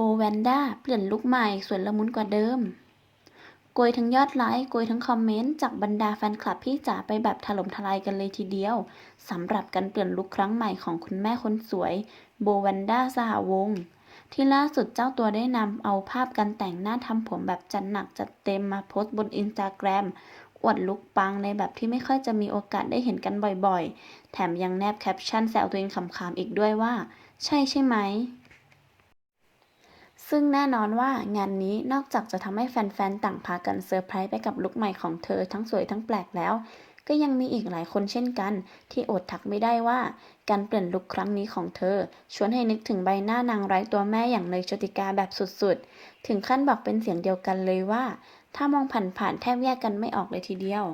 โบแวนด้าเปลี่ยนลุคใหม่สวยละมุนกว่าเดิม โกยทั้งยอดไลค์ โกยทั้งคอมเมนต์ จากบรรดาแฟนคลับพี่จ๋าไปแบบถล่มทลายกันเลยทีเดียวสำหรับการเปลี่ยนลุคครั้งใหม่ของคุณแม่คนสวย โบแวนด้าสหวงศ์ที่ล่าสุดเจ้าตัวได้นำเอาภาพการแต่งหน้าทำผมแบบจัดหนักจัดเต็มมาโพสต์บนอินสตาแกรมอวดลุคปังในแบบที่ไม่ค่อยจะมีโอกาสได้เห็นกันบ่อยๆ แถมยังแนบแคปชั่นแซวตัวเองขำๆอีกด้วยว่า ใช่ใช่ไหม ซึ่งแน่นอนว่างานนี้นอกจากจะทำให้แฟนๆ ต่างพากันเซอร์ไพรส์ไปกับลุคใหม่ของเธอทั้งสวยทั้งแปลกแล้ว ก็ยังมีอีกหลายคนเช่นกัน ที่อดทักไม่ได้ว่า การเปลี่ยนลุคครั้งนี้ของเธอ ชวนให้นึกถึงใบหน้านางไร้ตัวแม่อย่างเนยโชติกาแบบสุดๆ ถึงขั้นบอกเป็นเสียงเดียวกันเลยว่า ถ้ามองผ่านๆแทบแยกกันไม่ออกเลยทีเดียว